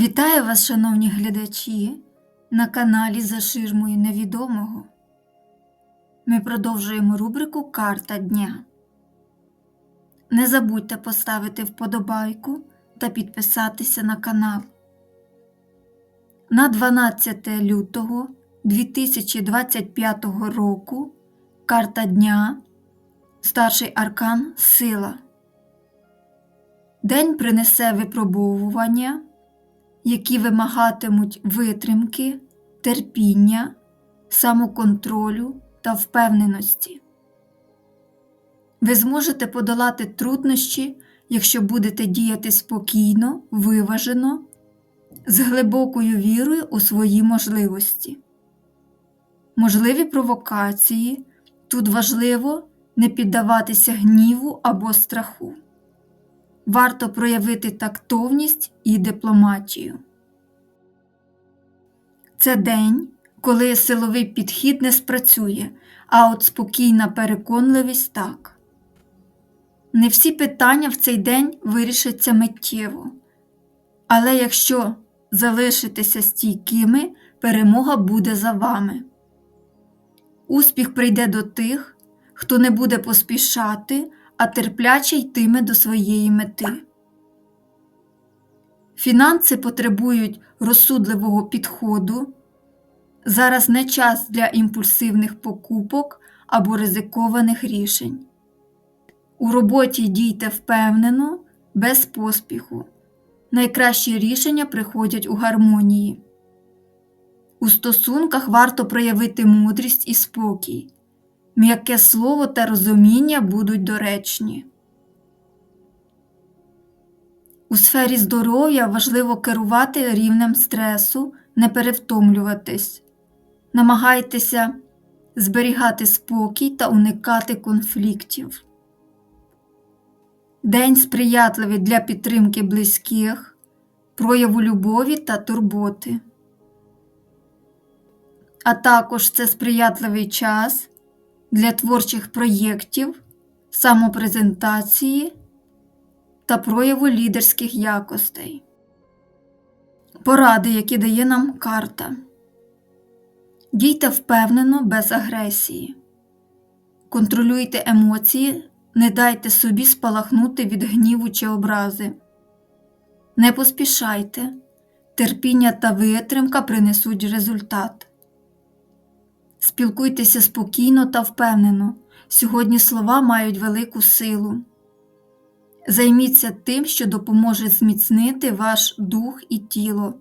Вітаю вас, шановні глядачі, на каналі За ширмою невідомого. Ми продовжуємо рубрику Карта дня. Не забудьте поставити вподобайку та підписатися на канал. На 12 лютого 2025 року карта дня Старший аркан Сила. День принесе випробовування які вимагатимуть витримки, терпіння, самоконтролю та впевненості. Ви зможете подолати труднощі, якщо будете діяти спокійно, виважено, з глибокою вірою у свої можливості. Можливі провокації тут важливо не піддаватися гніву або страху варто проявити тактовність і дипломатію. Це день, коли силовий підхід не спрацює, а от спокійна переконливість так. Не всі питання в цей день вирішаться миттєво, але якщо залишитися стійкими, перемога буде за вами. Успіх прийде до тих, хто не буде поспішати, а терпляче йтиме до своєї мети. Фінанси потребують розсудливого підходу. Зараз не час для імпульсивних покупок або ризикованих рішень. У роботі дійте впевнено, без поспіху. Найкращі рішення приходять у гармонії. У стосунках варто проявити мудрість і спокій м'яке слово та розуміння будуть доречні. У сфері здоров'я важливо керувати рівнем стресу, не перевтомлюватись, намагайтеся зберігати спокій та уникати конфліктів. День сприятливий для підтримки близьких, прояву любові та турботи. А також це сприятливий час для творчих проєктів, самопрезентації та прояву лідерських якостей. Поради, які дає нам карта. Дійте впевнено без агресії. Контролюйте емоції, не дайте собі спалахнути від гніву чи образи. Не поспішайте, терпіння та витримка принесуть результат. Спілкуйтеся спокійно та впевнено. Сьогодні слова мають велику силу. Займіться тим, що допоможе зміцнити ваш дух і тіло,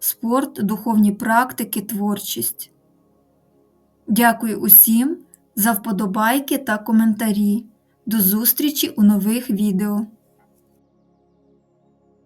спорт, духовні практики, творчість. Дякую усім за вподобайки та коментарі. До зустрічі у нових відео.